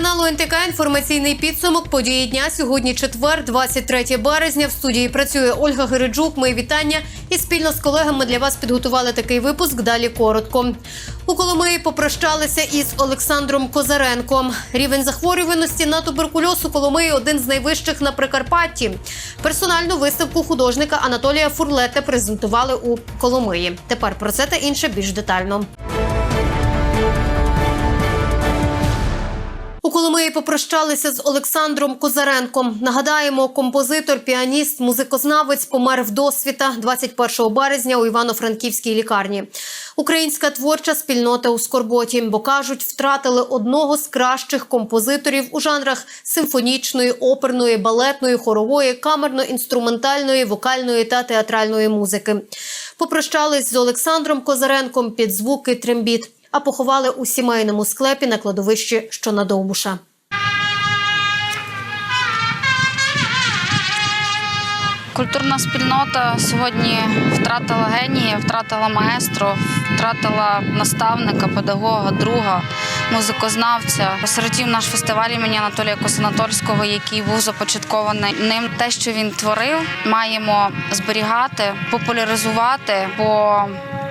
Телеканалу НТК інформаційний підсумок події дня. Сьогодні четвер, 23 березня. В студії працює Ольга Гириджук. Мої вітання і спільно з колегами для вас підготували такий випуск. Далі коротко. У Коломиї попрощалися із Олександром Козаренком. Рівень захворюваності на туберкульоз у Коломиї один з найвищих на Прикарпатті. Персональну виставку художника Анатолія Фурлета презентували у Коломиї. Тепер про це та інше більш детально. У Коломиї попрощалися з Олександром Козаренком. Нагадаємо, композитор, піаніст, музикознавець помер вдосвіта 21 березня у Івано-Франківській лікарні. Українська творча спільнота у скорботі, бо кажуть, втратили одного з кращих композиторів у жанрах симфонічної, оперної, балетної, хорової, камерно-інструментальної, вокальної та театральної музики. Попрощались з Олександром Козаренком під звуки трембіт а поховали у сімейному склепі на кладовищі, що на Довбуша. Культурна спільнота сьогодні втратила генія, втратила маестро, втратила наставника, педагога, друга, музикознавця. Осиротів наш фестиваль імені Анатолія Косанатольського, який був започаткований ним. Те, що він творив, маємо зберігати, популяризувати по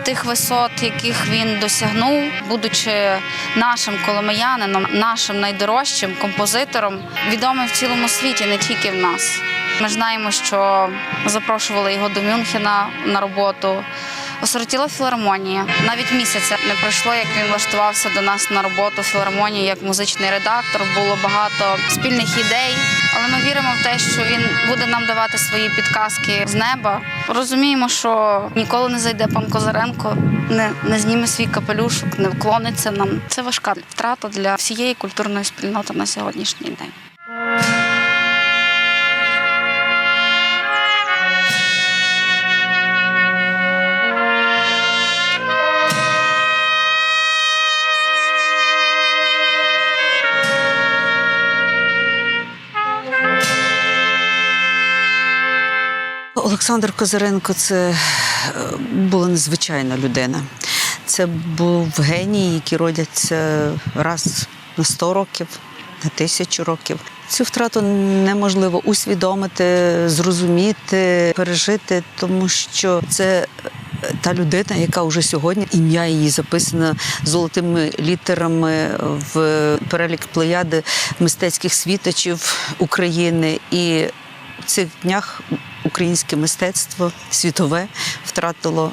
тих висот, яких він досягнув, будучи нашим коломиянином, нашим найдорожчим композитором, відомим в цілому світі, не тільки в нас. Ми знаємо, що запрошували його до Мюнхена на роботу. Осиротіла філармонія. Навіть місяця не пройшло, як він влаштувався до нас на роботу в філармонії як музичний редактор. Було багато спільних ідей, але ми віримо в те, що він буде нам давати свої підказки з неба. Розуміємо, що ніколи не зайде пан Козаренко, не, не зніме свій капелюшок, не вклониться нам. Це важка втрата для всієї культурної спільноти на сьогоднішній день. Олександр Козаренко це е, була незвичайна людина. Це був геній, які родяться раз на 100 років, на тисячу років. Цю втрату неможливо усвідомити, зрозуміти, пережити, тому що це е, та людина, яка вже сьогодні ім'я її записано золотими літерами в перелік плеяди мистецьких світочів України. І в цих днях українське мистецтво світове втратило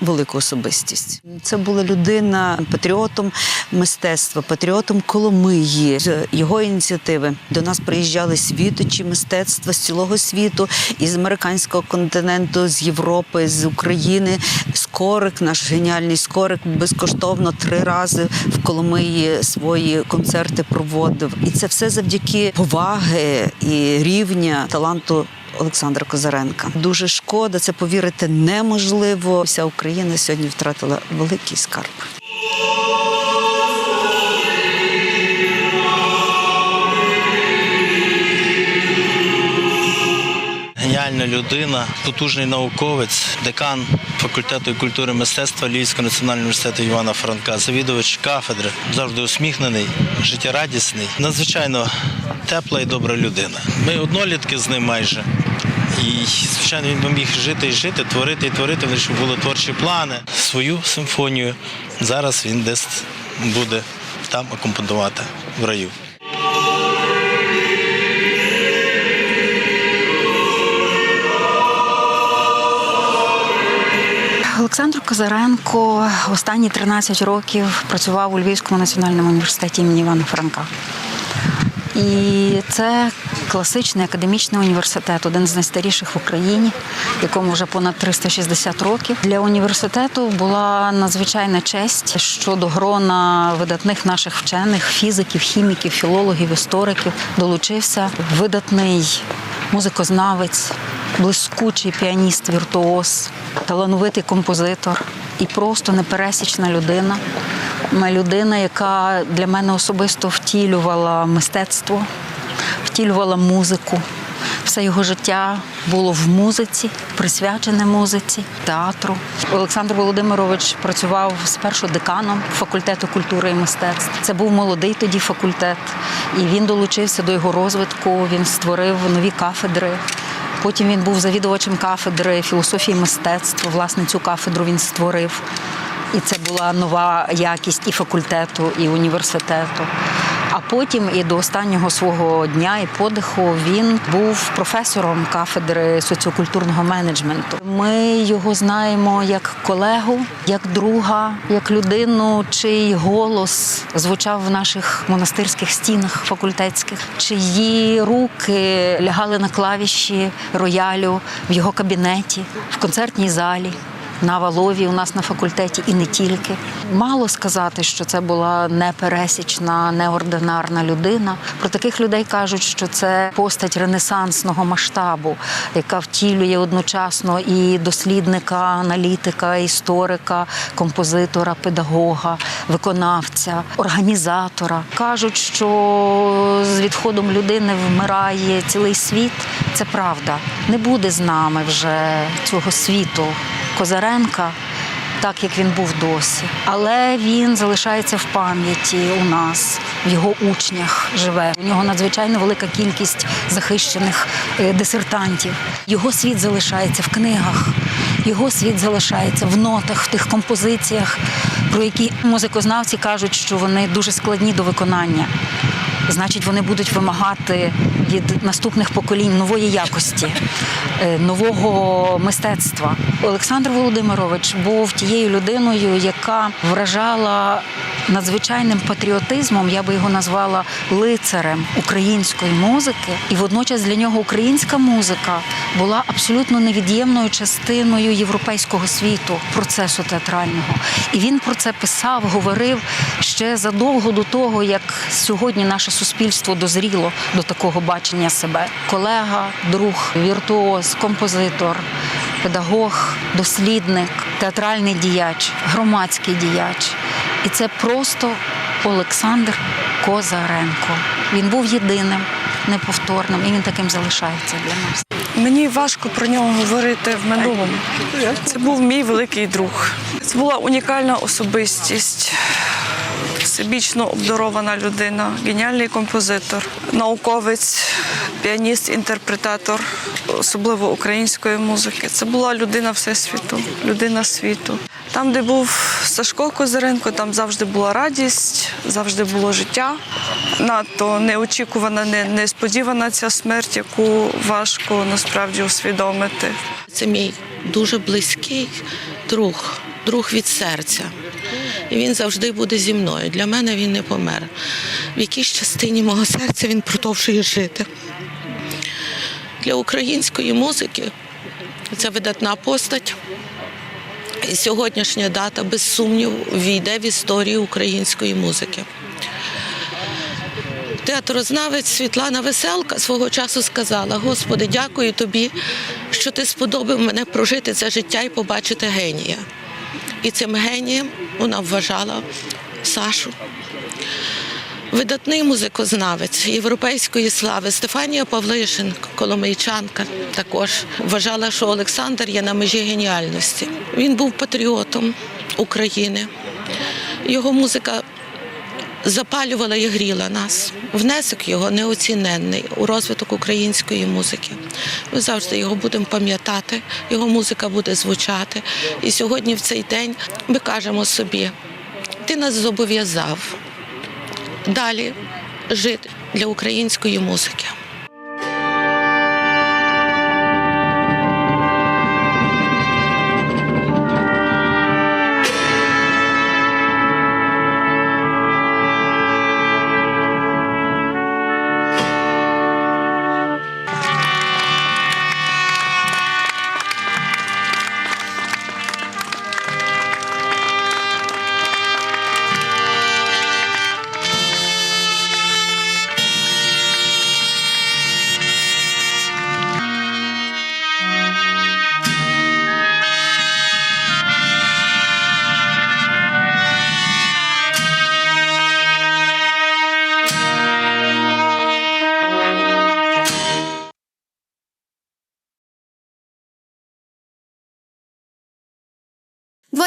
велику особистість. Це була людина патріотом мистецтва, патріотом Коломиї. З його ініціативи до нас приїжджали світочі мистецтва з цілого світу, із американського континенту, з Європи, з України. Скорик, наш геніальний скорик, безкоштовно три рази в Коломиї свої концерти проводив. І це все завдяки поваги і рівня таланту Олександра Козаренка. Дуже шкода, це повірити неможливо. Вся Україна сьогодні втратила великий скарб. Геніальна людина, потужний науковець, декан факультету культури і мистецтва Львівського національного університету Івана Франка, завідувач кафедри, завжди усміхнений, життєрадісний, надзвичайно тепла і добра людина. Ми однолітки з ним майже. І, звичайно, він міг жити і жити, творити і творити, лише щоб були творчі плани. Свою симфонію зараз він десь буде там акомпонувати в раю. Олександр Козаренко останні 13 років працював у Львівському національному університеті імені Івана Франка. І це класичний академічний університет, один з найстаріших в Україні, якому вже понад 360 років. Для університету була надзвичайна честь щодо грона видатних наших вчених, фізиків, хіміків, філологів, істориків долучився видатний музикознавець, блискучий піаніст, віртуоз, талановитий композитор і просто непересічна людина. Людина, яка для мене особисто втілювала мистецтво, втілювала музику. Все його життя було в музиці, присвячене музиці, театру. Олександр Володимирович працював спершу деканом факультету культури і мистецтв. Це був молодий тоді факультет, і він долучився до його розвитку. Він створив нові кафедри. Потім він був завідувачем кафедри філософії мистецтв. Власне, цю кафедру він створив. І це була нова якість і факультету, і університету. А потім і до останнього свого дня і подиху він був професором кафедри соціокультурного менеджменту. Ми його знаємо як колегу, як друга, як людину, чий голос звучав в наших монастирських стінах факультетських, чиї руки лягали на клавіші роялю в його кабінеті, в концертній залі на Валові у нас на факультеті і не тільки. Мало сказати, що це була непересічна, неординарна людина. Про таких людей кажуть, що це постать ренесансного масштабу, яка втілює одночасно і дослідника, аналітика, історика, композитора, педагога, виконавця, організатора. Кажуть, що з відходом людини вмирає цілий світ. Це правда. Не буде з нами вже цього світу. Козаренка, так як він був досі. Але він залишається в пам'яті у нас, в його учнях живе. У нього надзвичайно велика кількість захищених е, дисертантів. Його світ залишається в книгах, його світ залишається в нотах, в тих композиціях, про які музикознавці кажуть, що вони дуже складні до виконання. Значить, вони будуть вимагати від наступних поколінь нової якості, е, нового мистецтва. Олександр Володимирович був тією людиною, яка вражала надзвичайним патріотизмом. Я би його назвала лицарем української музики. І водночас для нього українська музика була абсолютно невід'ємною частиною європейського світу, процесу театрального. І він про це писав, говорив ще задовго до того, як сьогодні наше суспільство дозріло до такого бачення себе. Колега, друг, віртуоз, композитор, педагог, дослідник, театральний діяч, громадський діяч. І це просто Олександр Козаренко. Він був єдиним, неповторним, і він таким залишається для нас. Мені важко про нього говорити в минулому. Це був мій великий друг. Це була унікальна особистість, всебічно обдарована людина, геніальний композитор, науковець, піаніст, інтерпретатор, особливо української музики. Це була людина всесвіту, людина світу. Там, де був Сашко Козиренко, там завжди була радість, завжди було життя. Надто неочікувана, несподівана ця смерть, яку важко насправді усвідомити. Це мій дуже близький друг, друг від серця. І він завжди буде зі мною. Для мене він не помер. В якійсь частині мого серця він продовжує жити. Для української музики це видатна постать. Сьогоднішня дата, без сумніву, війде в історію української музики. Театрознавець Світлана Веселка свого часу сказала: Господи, дякую тобі, що ти сподобав мене прожити це життя і побачити генія. І цим генієм вона вважала Сашу. Видатний музикознавець європейської слави Стефанія Павлишенко, коломийчанка, також вважала, що Олександр є на межі геніальності. Він був патріотом України. Його музика запалювала і гріла нас. Внесок його неоціненний у розвиток української музики. Ми завжди його будемо пам'ятати, його музика буде звучати. І сьогодні, в цей день, ми кажемо собі: ти нас зобов'язав далі жити для української музики.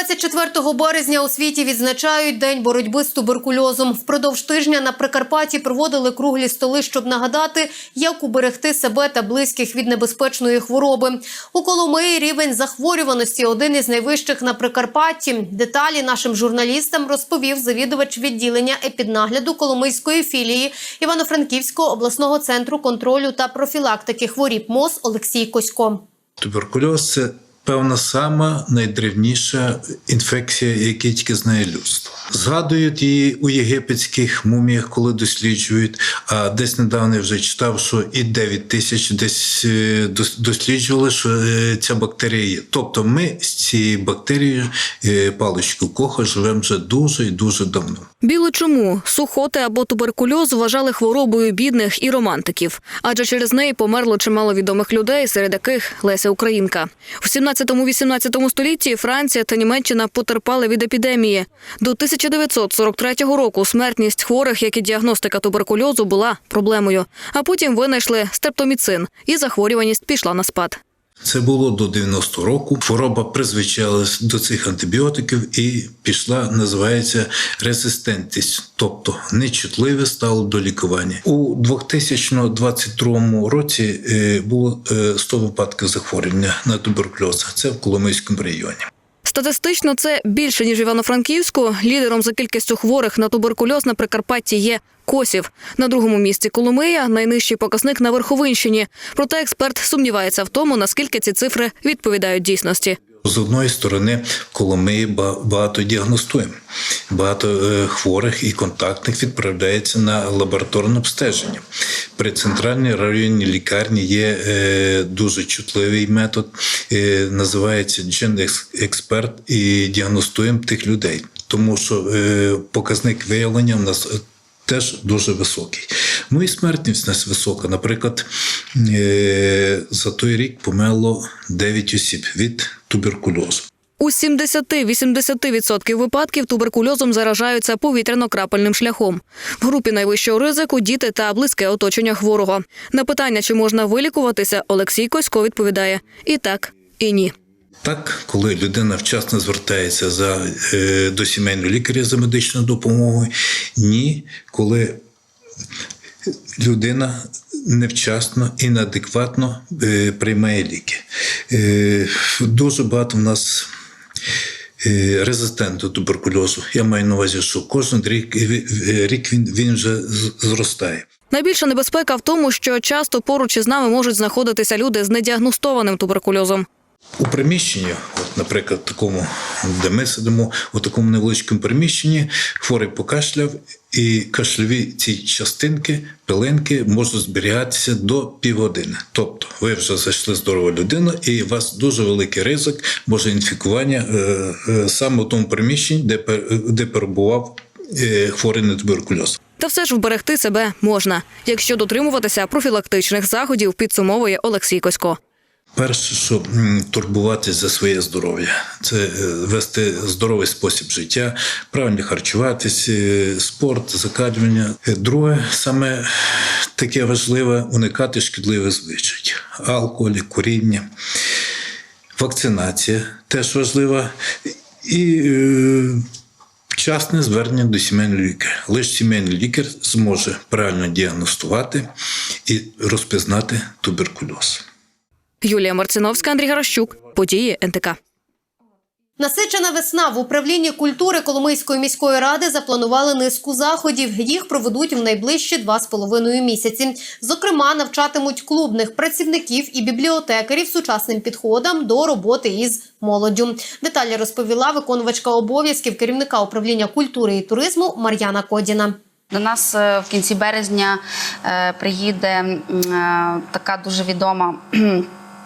24 березня у світі відзначають День боротьби з туберкульозом. Впродовж тижня на Прикарпатті проводили круглі столи, щоб нагадати, як уберегти себе та близьких від небезпечної хвороби. У Коломиї рівень захворюваності один із найвищих на Прикарпатті. Деталі нашим журналістам розповів завідувач відділення епіднагляду Коломийської філії Івано-Франківського обласного центру контролю та профілактики хворіб МОЗ Олексій Косько. Туберкульоз це певна сама найдревніша інфекція, яку тільки знає людство. Згадують її у єгипетських муміях, коли досліджують. А десь недавно я вже читав, що і 9 тисяч десь е, дос- досліджували, що е, ця бактерія є. Тобто ми з цією бактерією е, паличкою коха живемо вже дуже і дуже давно. Білу чому сухоти або туберкульоз вважали хворобою бідних і романтиків, адже через неї померло чимало відомих людей, серед яких Леся Українка. В 17-18 столітті Франція та Німеччина потерпали від епідемії. До 1943 року смертність хворих, як і діагностика туберкульозу, була проблемою. А потім винайшли стептоміцин, і захворюваність пішла на спад. Це було до 90 року. Хвороба призвичалась до цих антибіотиків і пішла, називається резистентність, тобто нечутливе стало до лікування. У 2022 році е, було е, 100 випадків захворювання на туберкульоз. Це в Коломийському районі. Статистично це більше ніж Івано-Франківську. Лідером за кількістю хворих на туберкульоз на Прикарпатті є Косів. На другому місці Коломия найнижчий показник на Верховинщині. Проте експерт сумнівається в тому, наскільки ці цифри відповідають дійсності. З одної сторони, в Коломиї багато діагностуємо. Багато е, хворих і контактних відправляється на лабораторне обстеження. При центральній районній лікарні є е, дуже чутливий метод, е, називається Gen Експерт, і діагностуємо тих людей, тому що показник виявлення в нас. Теж дуже високий. Ну і смертність у нас висока. Наприклад, за той рік померло 9 осіб від туберкульозу. У 70-80% випадків туберкульозом заражаються повітряно-крапельним шляхом. В групі найвищого ризику діти та близьке оточення хворого. На питання, чи можна вилікуватися, Олексій Косько відповідає і так, і ні. Так, коли людина вчасно звертається за, е, до сімейного лікаря за медичною допомогою, ні, коли людина невчасно і неадекватно е, приймає ліки. Е, дуже багато в нас е, резистент до туберкульозу. Я маю на увазі, що кожен рік, рік він, він вже зростає. Найбільша небезпека в тому, що часто поруч із нами можуть знаходитися люди з недіагностованим туберкульозом. У приміщенні, от, наприклад, такому, де ми сидимо, у такому невеличкому приміщенні, хворий покашляв, і кашльові ці частинки, пилинки можуть зберігатися до півгодини. Тобто, ви вже зайшли здорова людина, і у вас дуже великий ризик може інфікування е, е, саме у тому приміщенні, де, де перебував е, хворий на туберкульоз. Та все ж вберегти себе можна, якщо дотримуватися профілактичних заходів, підсумовує Олексій Косько. Перше, що м, турбуватись за своє здоров'я, це е, вести здоровий спосіб життя, правильно харчуватись, е, спорт, закалювання. Е, Друге, саме таке важливе уникати шкідливих звичай, алкоголь, куріння, вакцинація теж важлива. І вчасне звернення до сімейного лікаря. Лише сімейний лікар зможе правильно діагностувати і розпізнати туберкульоз. Юлія Марциновська, Андрій Гаращук. Події НТК. Насичена весна в управлінні культури Коломийської міської ради запланували низку заходів. Їх проведуть в найближчі два з половиною місяці. Зокрема, навчатимуть клубних працівників і бібліотекарів сучасним підходам до роботи із молоддю. Деталі розповіла виконувачка обов'язків керівника управління культури і туризму Мар'яна Кодіна. До нас е, в кінці березня е, приїде е, така дуже відома.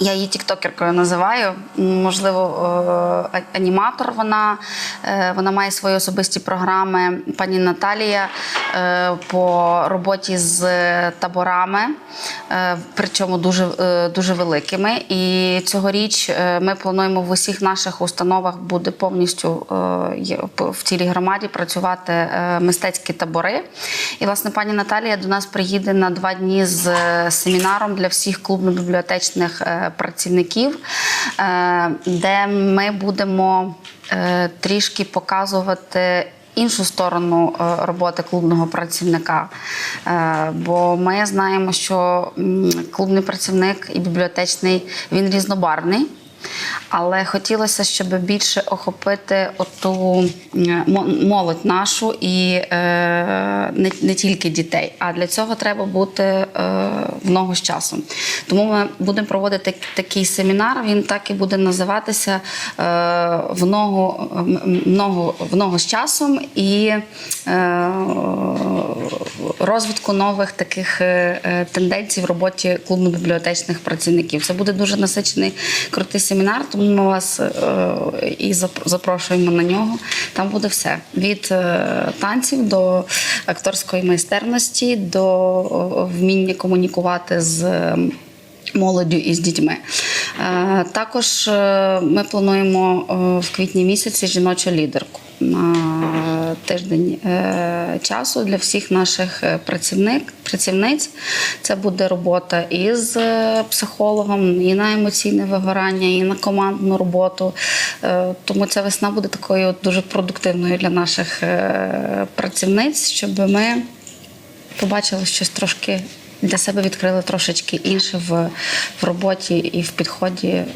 Я її тіктокеркою називаю. Можливо, е, аніматор. Вона, е, вона має свої особисті програми. Пані Наталія е, по роботі з таборами, причому дуже, дуже великими. І цьогоріч ми плануємо в усіх наших установах буде повністю в цілій громаді працювати мистецькі табори. І власне пані Наталія до нас приїде на два дні з семінаром для всіх клубно-бібліотечних працівників, е, де ми будемо е, трішки показувати. Іншу сторону е, роботи клубного працівника. Бо ми знаємо, що клубний працівник і бібліотечний він різнобарвний. Але хотілося, щоб більше охопити оту е, молодь нашу і е, не, не тільки дітей. А для цього треба бути е, в ногу з часом. Тому ми будемо проводити такий семінар. Він так і буде називатися е, в ногу, в ногу, в ногу з часом і е, розвитку нових таких е, е, тенденцій в роботі клубно-бібліотечних працівників. Це буде дуже насичений крутий семінар, тому ми вас е, і запрошуємо на нього. Там буде все: від танців до акторської майстерності, до вміння комунікувати з. Молоддю і з дітьми. Е, Також е, ми плануємо е, в квітні місяці жіночу лідерку на тиждень часу для всіх наших працівник, працівниць. Це буде робота і з психологом, і на емоційне вигорання, і на командну роботу. Тому ця весна буде такою дуже продуктивною для наших працівниць, щоб ми побачили щось трошки для себе відкрили трошечки інше в, в роботі і в підході е,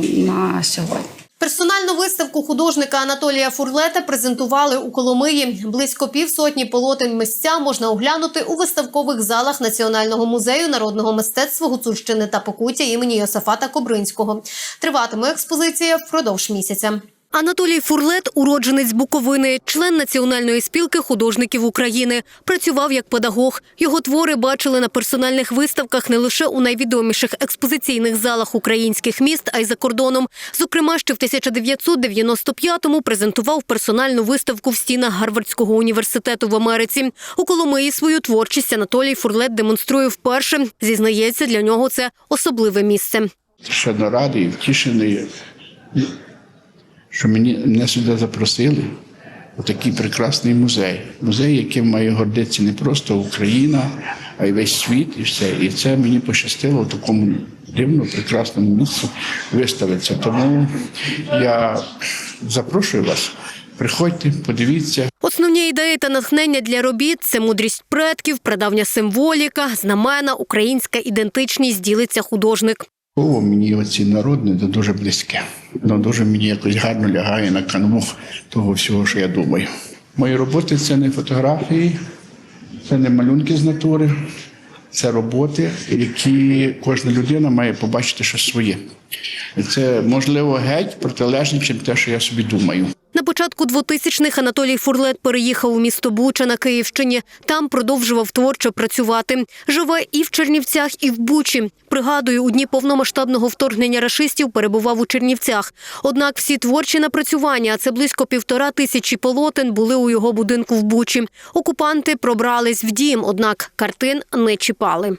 на сьогодні. Персональну виставку художника Анатолія Фурлета презентували у Коломиї. Близько півсотні полотен місця можна оглянути у виставкових залах Національного музею народного мистецтва Гуцульщини та Покуття імені Йосифата Кобринського. Триватиме експозиція впродовж місяця. Анатолій Фурлет, уродженець Буковини, член Національної спілки художників України. Працював як педагог. Його твори бачили на персональних виставках не лише у найвідоміших експозиційних залах українських міст, а й за кордоном. Зокрема, ще в 1995-му презентував персональну виставку в стінах Гарвардського університету в Америці. У Коломиї свою творчість Анатолій Фурлет демонструє вперше. Зізнається, для нього це особливе місце. страшенно радий втішений, що мені, мене сюди запросили у такий прекрасний музей. Музей, яким має гордитися не просто Україна, а й весь світ, і все. І це мені пощастило в такому дивному, прекрасному місці виставитися. Тому я запрошую вас. Приходьте, подивіться. Основні ідеї та натхнення для робіт це мудрість предків, прадавня символіка, знамена, українська ідентичність ділиться художник. Слово мені оці народне це дуже близьке. Воно дуже мені якось гарно лягає на канву того всього, що я думаю. Мої роботи це не фотографії, це не малюнки з натури, це роботи, які кожна людина має побачити щось своє. Це можливо геть протилежне, чим те, що я собі думаю. На початку 2000-х Анатолій Фурлет переїхав у місто Буча на Київщині. Там продовжував творчо працювати. Живе і в Чернівцях, і в Бучі. Пригадую, у дні повномасштабного вторгнення рашистів перебував у Чернівцях. Однак всі творчі напрацювання, а це близько півтора тисячі полотен, були у його будинку в Бучі. Окупанти пробрались в дім, однак картин не чіпали.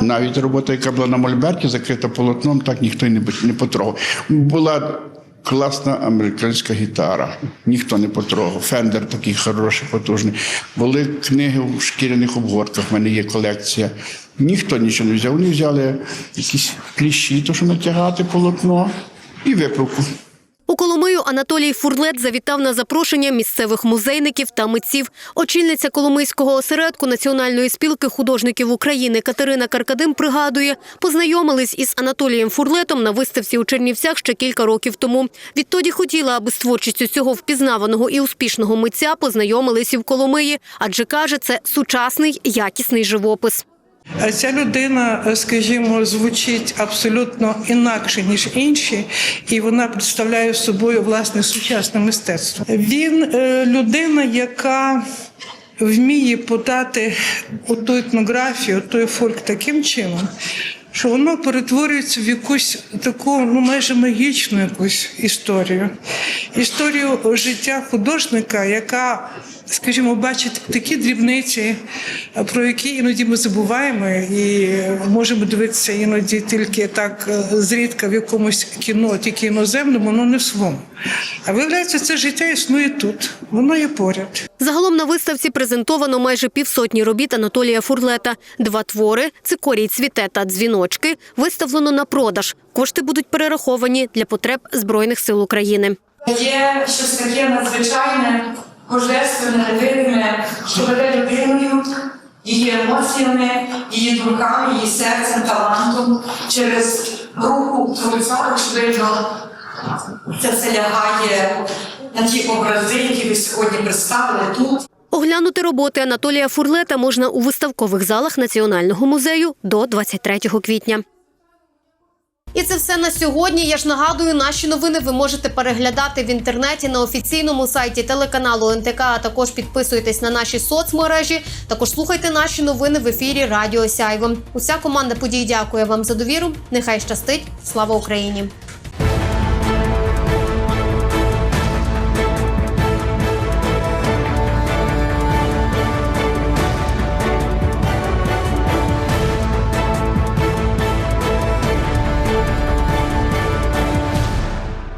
Навіть робота, яка була на Мольберті, закрита полотном, так ніхто не, не потрогав. Була класна американська гітара, ніхто не потрогав. Фендер такий хороший, потужний. Були книги в шкіряних обгортках, в мене є колекція. Ніхто нічого не взяв. Вони взяли якісь кліщі, то що натягати полотно, і виправку. У Коломию Анатолій Фурлет завітав на запрошення місцевих музейників та митців. Очільниця Коломийського осередку Національної спілки художників України Катерина Каркадим пригадує, познайомились із Анатолієм Фурлетом на виставці у Чернівцях ще кілька років тому. Відтоді хотіла, аби з творчістю цього впізнаваного і успішного митця познайомились і в Коломиї, адже каже, це сучасний якісний живопис. Ця людина, е, скажімо, звучить абсолютно інакше ніж інші, і вона представляє собою власне сучасне мистецтво. Він е, людина, яка вміє подати ту етнографію, той фольк таким чином, що воно перетворюється в якусь таку ну майже магічну якусь історію, історію життя художника, яка скажімо, бачить такі дрібниці, про які іноді ми забуваємо, і можемо дивитися іноді тільки так е, зрідка в якомусь кіно, тільки іноземному, але не в своєму. А виявляється, це життя існує тут, воно є поряд. Загалом на виставці презентовано майже півсотні робіт Анатолія Фурлета. Два твори цикорій цвіте та дзвіночки виставлено на продаж. Кошти будуть перераховані для потреб Збройних сил України. Є щось таке надзвичайне, божественне, невидиме, що веде людиною, її емоціями, її думками, її серцем, талантом через руку Творця, очевидно, це все лягає на ті образи, які ви сьогодні представили тут. Оглянути роботи Анатолія Фурлета можна у виставкових залах Національного музею до 23 квітня. І це все на сьогодні. Я ж нагадую, наші новини ви можете переглядати в інтернеті на офіційному сайті телеканалу НТК. А також підписуйтесь на наші соцмережі. Також слухайте наші новини в ефірі Радіо Сяйво. Уся команда подій дякує вам за довіру. Нехай щастить. Слава Україні!